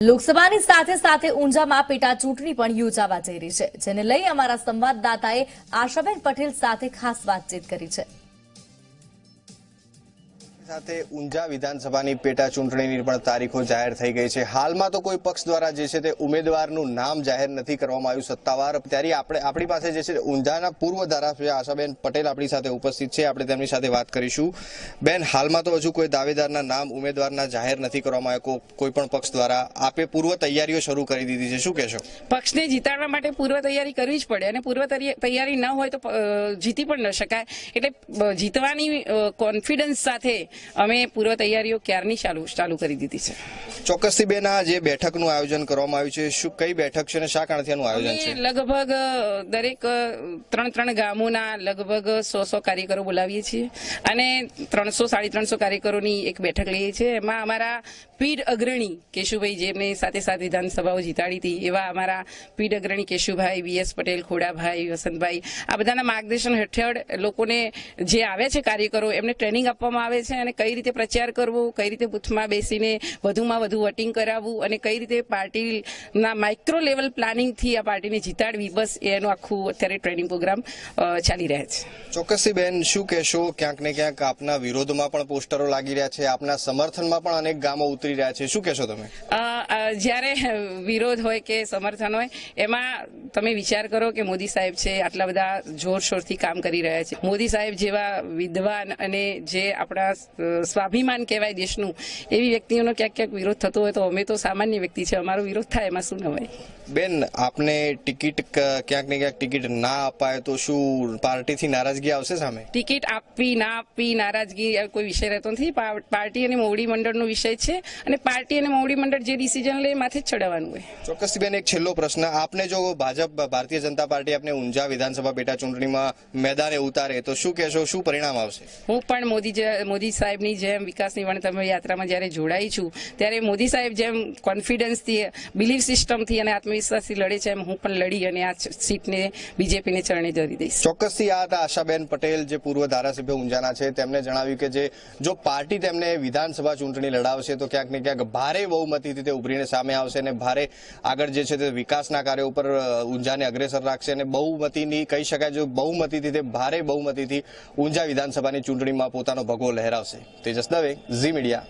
લોકસભાની સાથે સાથે ઊંઝામાં પેટા ચૂંટણી પણ યોજાવા જઈ રહી છે, જેને લઈ અમારા સંવાદદાતાએ આશાબેન પટેલ સાથે ખાસ વાતચીત કરી છે. સાથે ઊંઝા વિધાનસભાની પેટા ચૂંટણીની પણ તારીખો જાહેર થઈ ગઈ છે. હાલમાં તો કોઈ પક્ષ દ્વારા જે છે તે ઉમેદવારનું નામ જાહેર નથી કરવામાં આવ્યું સત્તાવાર. ત્યારે આપણે, આપણી પાસે જે છે ઊંઝાના પૂર્વ ધારાસભ્ય આશાબેન પટેલ આપણી સાથે ઉપસ્થિત છે. આપણે તેમની સાથે વાત કરીશું. બેન, હાલમાં તો હજુ કોઈ દાવેદારના નામ ઉમેદવારના જાહેર નથી કરવામાં આવ્યો. કોઈ પણ પક્ષ દ્વારા આપે પૂર્વ તૈયારીઓ શરૂ કરી દીધી છે. શું કહેશો? પક્ષને જીતાડવા માટે પૂર્વ તૈયારી કરવી જ પડે અને પૂર્વ તૈયા- તૈયારી ન હોય તો જીતી પણ ન શકાય. એટલે જીતવાની કોન્ફિડન્સ સાથે અમે પૂર્વ તૈયારીઓ ક્યારની ચાલુ ચાલુ કરી દીધી છે? ચોક્કસથી બેન આ જે બેઠકનું આયોજન કરવામાં આવ્યું છે શું કઈ બેઠક છે અને શા કારણથી આનું આયોજન છે? લગભગ દરેક ત્રણ ત્રણ ગામોના લગભગ સો સો કાર્યકરો બોલાવીએ છીએ અને ત્રણસો સાડી ત્રણસો કાર્યકરોની એક બેઠક લઈએ છીએ. એમાં અમારા પીઢ અગ્રણી કેશુભાઈ જેમને સાથે સાથે વિધાનસભાઓ જીતાડી હતી એવા અમારા પીઢ અગ્રણી કેશુભાઈ વીએસ પટેલ ખોડાભાઈ વસંતભાઈ આ બધાના માર્ગદર્શન હેઠળ લોકોને જે આવે છે કાર્યકરો એમને ટ્રેનિંગ આપવામાં આવે છે અને કઈ રીતે પ્રચાર કરવો કઈ રીતે બૂથમાં બેસીને વધુમાં વધુ વોટિંગ કરાવવું અને કઈ રીતે પાર્ટીના માઇક્રો લેવલ પ્લાનિંગથી આ પાર્ટીને જીતાડવી બસ એનું આખું અત્યારે ટ્રેનિંગ પ્રોગ્રામ ચાલી રહ્યા છે. ચોક્કસથી બેન શું કહેશો? ક્યાંક ને ક્યાંક આપના વિરોધમાં પણ પોસ્ટરો લાગી રહ્યા છે આપના સમર્થનમાં પણ અનેક ગામો ઉતરી રહ્યા છે. શું કહેશો તમે? અ, જ્યારે વિરોધ હોય કે સમર્થન હોય એમાં તમે વિચાર કરો કે મોદી સાહેબ છે આટલા બધા જોરશોરથી કામ કરી રહ્યા છે. મોદી સાહેબ જેવા વિદ્વાન અને જે આપણા સ્વાભિમાન કહેવાય દેશનું એવી વ્યક્તિઓનો ક્યાંક ક્યાંક વિરોધ થતો હોય તો અમે તો સામાન્ય વ્યક્તિ છે અમારો વિરોધ થાય એમાં શું ન હોય બેન આપને ટિકિટ ક્યાંક ને ક્યાંક ટિકિટ ના અપાય તો શું પાર્ટીથી નારાજગી આવશે સામે? ટિકિટ આપવી ના આપવી નારાજગી કોઈ વિષય રહેતો નથી. પાર્ટી અને મોવડી મંડળનો વિષય છે અને પાર્ટી અને મોવડી મંડળ જે ડિસિઝન લે એ માથે જ ચડાવવાનું હોય. ચોક્કસથી બેન એક છેલ્લો પ્રશ્ન. આપને જો ભાજપ ભારતીય જનતા પાર્ટી આપને ઊંઝા વિધાનસભા પેટા ચૂંટણીમાં મેદાને ઉતારે તો શું કહેશો? શું પરિણામ આવશે? હું પણ મોદી મોદી સાહેબની જેમ વિકાસની વણતમ યાત્રામાં જ્યારે જોડાઈ છું ત્યારે મોદી સાહેબ જેમ કોન્ફિડન્સથી બિલીફ સિસ્ટમથી અને આત્મવિશ્વાસથી લડે છે એમ હું પણ લડી અને આ સીટને બીજેપીને ચરણે ધરી દઈશ. ચોક્કસથી આ હતા આશાબેન પટેલ જે પૂર્વ ધારાસભ્ય ઊંઝાના છે. તેમણે જણાવ્યું કે જે જો પાર્ટી તેમને વિધાનસભા ચૂંટણી લડાવશે તો ક્યાંક ને ક્યાંક ભારે બહુમતીથી તે ઉભરીને સામે આવશે અને ભારે આગળ જે છે તે વિકાસના કાર્યો ઉપર ઊંઝાને અગ્રેસર રાખશે અને બહુમતીની કહી શકાય જો બહુમતીથી તે ભારે બહુમતીથી ઊંઝા વિધાનસભાની ચૂંટણીમાં પોતાનો ભગવો લહેરાવશે. તેજસ દવે, ઝી મીડિયા